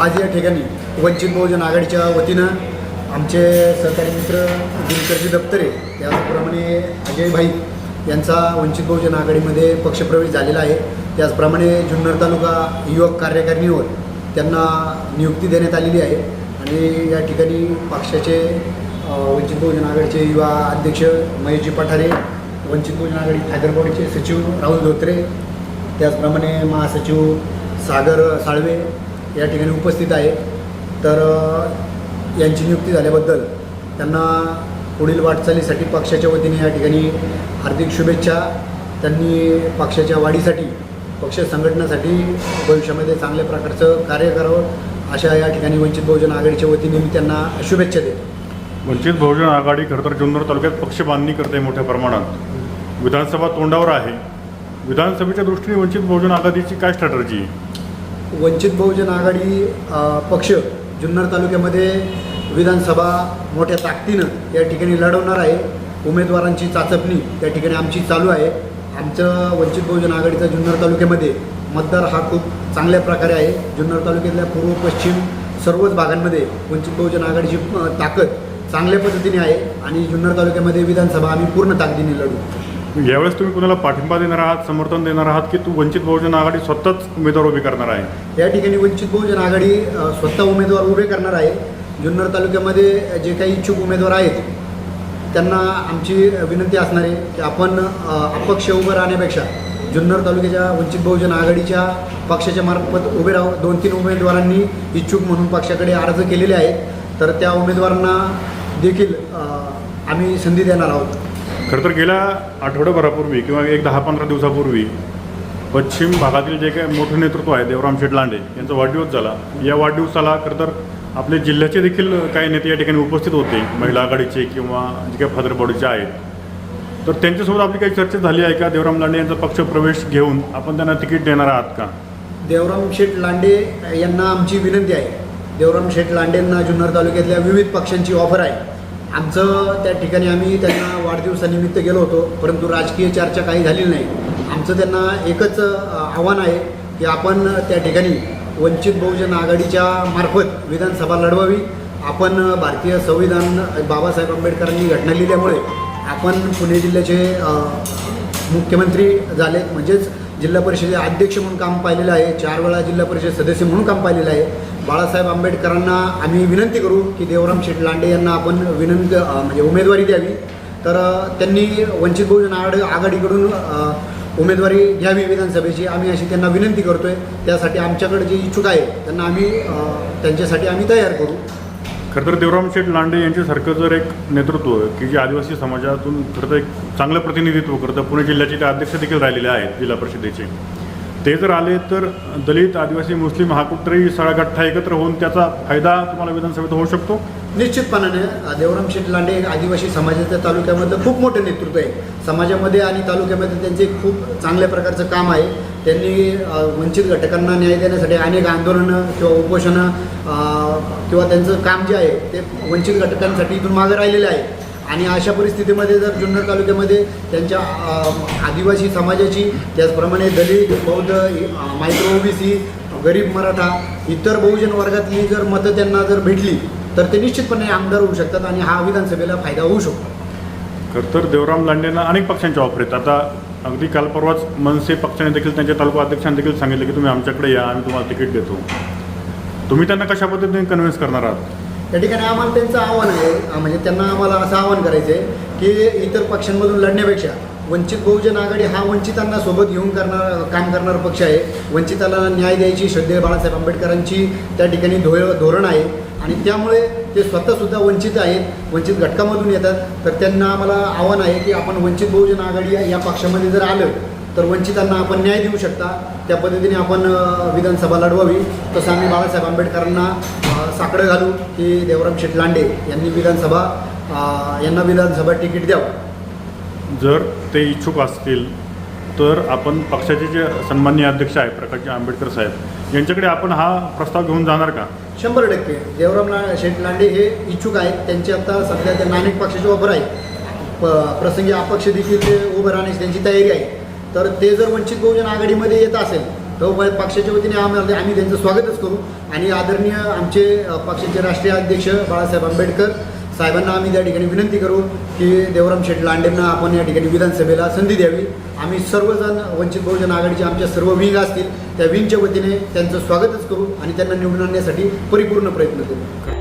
आज या ठिकाणी वंचित बहुजन आघाडीच्या वतीनं आमचे सहकारी मित्र दिनकरजी दप्तरे त्याचप्रमाणे अजयभाई यांचा वंचित बहुजन आघाडीमध्ये पक्षप्रवेश झालेला आहे. त्याचप्रमाणे जुन्नर तालुका युवक कार्यकारिणीवर त्यांना नियुक्ती देण्यात आलेली आहे. आणि या ठिकाणी पक्षाचे वंचित बहुजन आघाडीचे युवा अध्यक्ष महेशजी पठारे वंचित बहुजन आघाडी खादरबाडीचे सचिव राहुल धोत्रे त्याचप्रमाणे महासचिव सागर साळवे या ठिकाणी उपस्थित आहे. तर यांची नियुक्ती झाल्याबद्दल त्यांना पुढील वाटचालीसाठी पक्षाच्या वतीने या ठिकाणी हार्दिक शुभेच्छा. त्यांनी पक्षाच्या वाढीसाठी पक्ष संघटनासाठी भविष्यामध्ये चांगल्या प्रकारचं कार्य करावं अशा या ठिकाणी वंचित बहुजन आघाडीच्या वतीने मी त्यांना शुभेच्छा देतो. वंचित बहुजन आघाडी खरं तर जुन्नर तालुक्यात पक्ष बांधणी करते मोठ्या प्रमाणात. विधानसभा तोंडावर आहे. विधानसभेच्या दृष्टीने वंचित बहुजन आघाडीची काय स्ट्रॅटर्जी? आहे वंचित बहुजन आघाडी पक्ष जुन्नर तालुक्यामध्ये विधानसभा मोठ्या ताकदीनं या ठिकाणी लढवणार आहे. उमेदवारांची चाचपणी त्या ठिकाणी आमची चालू आहे. आमचं वंचित बहुजन आघाडीचा जुन्नर तालुक्यामध्ये मतदार हा खूप चांगल्या प्रकारे आहे. जुन्नर तालुक्यातल्या पूर्व पश्चिम सर्वच भागांमध्ये वंचित बहुजन आघाडीची ताकद चांगल्या पद्धतीने आहे आणि जुन्नर तालुक्यामध्ये विधानसभा आम्ही पूर्ण ताकदीने लढू. यावेळेस तुम्ही कुणाला पाठिंबा देणार आहात समर्थन देणार आहात की तू वंचित बहुजन आघाडी स्वतःच उमेदवार उभी करणार आहे? या ठिकाणी वंचित बहुजन आघाडी स्वतः उमेदवार उभे करणार आहे. जुन्नर तालुक्यामध्ये जे काही इच्छुक उमेदवार आहेत त्यांना आमची विनंती असणार आहे की आपण अपक्ष उभं राहण्यापेक्षा जुन्नर तालुक्याच्या वंचित बहुजन आघाडीच्या पक्षाच्या मार्फत उभे राहू दोन तीन उमेदवारांनी इच्छुक म्हणून पक्षाकडे अर्ज केलेले आहेत. तर त्या उमेदवारांना देखील आम्ही संधी देणार आहोत. खरं तर गेल्या आठवड्याभरापूर्वी किंवा एक दहा पंधरा दिवसापूर्वी पश्चिम भागातील जे काही मोठं नेतृत्व आहे देवराम शेठ लांडे यांचा वाढदिवस झाला. या वाढदिवसाला खरं तर आपले जिल्ह्याचे देखील काही नेते या ठिकाणी उपस्थित होते महिला आघाडीचे किंवा जे काही फादरबॉडीचे आहेत. तर त्यांच्यासोबत आपली काही चर्चा झाली आहे का? देवराम लांडे यांचा पक्ष प्रवेश घेऊन आपण त्यांना तिकीट देणार आहात का? देवराम शेठ लांडे यांना आमची विनंती आहे. देवराम शेठ लांडेंना जुन्नर तालुक्यातल्या विविध पक्षांची ऑफर आहे. आमचं त्या ठिकाणी आम्ही त्यांना वाढदिवसानिमित्त गेलो होतो परंतु राजकीय चर्चा काही झालेली नाही. आमचं त्यांना एकच आव्हान आहे की आपण त्या ठिकाणी वंचित बहुजन आघाडीच्या मार्फत विधानसभा लढवावी. आपण भारतीय संविधान बाबासाहेब आंबेडकरांनी घटना लिहिल्यामुळे आपण पुणे जिल्ह्याचे मुख्यमंत्री झाले. म्हणजेच जिल्हा परिषदे अध्यक्ष म्हणून काम पाहिलेलं आहे. चार वेळा जिल्हा परिषद सदस्य म्हणून काम पाहिलेलं आहे. बाळासाहेब आंबेडकरांना आम्ही विनंती करू की देवराम शेठ लांडे यांना आपण विनंती म्हणजे उमेदवारी द्यावी. तर त्यांनी वंचित बहुजन आघाडी आघाडीकडून उमेदवारी घ्यावी विधानसभेची. आम्ही अशी त्यांना विनंती करतोय. त्यासाठी आमच्याकडे जे इच्छुक आहे त्यांना आम्ही त्यांच्यासाठी आम्ही तयार करू. खरं तर देवराम शेठ लांडे यांच्यासारखं जर एक नेतृत्व की जे आदिवासी समाजातून खरं तर एक चांगलं प्रतिनिधित्व करतं पुणे जिल्ह्याचे ते अध्यक्ष देखील राहिलेले आहेत जिल्हा परिषदेचे. ते जर आले तर दलित आदिवासी मुस्लिम हा कुठतरी सळागठ्ठा एकत्र होऊन त्याचा फायदा तुम्हाला विधानसभेत होऊ शकतो? निश्चितपणाने देवराम शेठ लांडे आदिवासी समाजाच्या तालुक्यामधलं खूप मोठं नेतृत्व आहे. समाजामध्ये आणि तालुक्यामध्ये त्यांचे खूप चांगल्या प्रकारचं काम आहे. त्यांनी वंचित घटकांना न्याय देण्यासाठी अनेक आंदोलनं किंवा उपोषणं किंवा त्यांचं काम जे आहे ते वंचित घटकांसाठी इथून मागं राहिलेलं आहे. आणि अशा परिस्थितीमध्ये जर जुन्नर तालुक्यामध्ये त्यांच्या आदिवासी समाजाची त्याचप्रमाणे दलित बौद्ध मायक्रो ओबीसी गरीब मराठा इतर बहुजन वर्गातली जर मतं त्यांना जर भेटली तर ते निश्चितपणे आमदार होऊ शकतात आणि हा विधानसभेला फायदा होऊ शकतो. खरं तर देवराम लांडेंना अनेक पक्षांच्या ऑफर आहेत. आता अगदी काल परवाच मनसे पक्षाने देखील त्यांच्या तालुका अध्यक्षांनी देखील सांगितलं की तुम्ही आमच्याकडे या आम्ही तुम्हाला तिकीट देतो. तुम्ही त्यांना कशा पद्धतीने कन्व्हिन्स करणार आहात? या ठिकाणी आम्हाला त्यांचं आव्हान आहे म्हणजे त्यांना आम्हाला असं आव्हान करायचं आहे की इतर पक्षांमधून लढण्यापेक्षा वंचित बहुजन आघाडी हा वंचितांना सोबत घेऊन करणार काम करणारा पक्ष आहे. वंचिताला न्याय द्यायची श्रद्धेय बाळासाहेब आंबेडकरांची त्या ठिकाणी धोय धोरण आहे. आणि त्यामुळे ते स्वतःसुद्धा वंचित आहेत वंचित घटकामधून येतात. तर त्यांना आम्हाला आव्हान आहे की आपण वंचित बहुजन आघाडी या- पक्षामध्ये जर आलं तर वंचितांना आपण न्याय देऊ शकता. त्या पद्धतीने आपण विधानसभा लढवावी. तसं आम्ही बाळासाहेब आंबेडकरांना साकडं घालू की देवराम शेटलांडे यांनी विधानसभा यांना विधानसभा तिकीट द्यावं. जर ते इच्छुक असतील तर आपण पक्षाचे जे सन्माननीय अध्यक्ष आहेत प्रकाशजी आंबेडकर साहेब यांच्याकडे आपण हा प्रस्ताव घेऊन जाणार का? शंभर टक्के. देवराम ना शेठ लांडे हे इच्छुक आहेत. त्यांचे आता सध्या ते नाणिक पक्षाची उभं आहे प प्रसंगी अपक्ष देखील ते उभं राहण्याची त्यांची तयारी आहे. तर ते जर वंचित बहुजन आघाडीमध्ये येत असेल तर पक्षाच्या वतीने आम्हाला आम्ही त्यांचं स्वागतच करू. आणि आदरणीय आमचे पक्षाचे राष्ट्रीय अध्यक्ष बाळासाहेब आंबेडकर साहेबांना आम्ही त्या ठिकाणी विनंती करू की देवराम शेठ लांडेंना आपण या ठिकाणी विधानसभेला संधी द्यावी. आम्ही सर्वजण वंचित बहुजन आघाडीचे आमच्या सर्व विंग असतील त्या विंगच्या वतीने त्यांचं स्वागतच करू आणि त्यांना निवडून आणण्यासाठी परिपूर्ण प्रयत्न करू.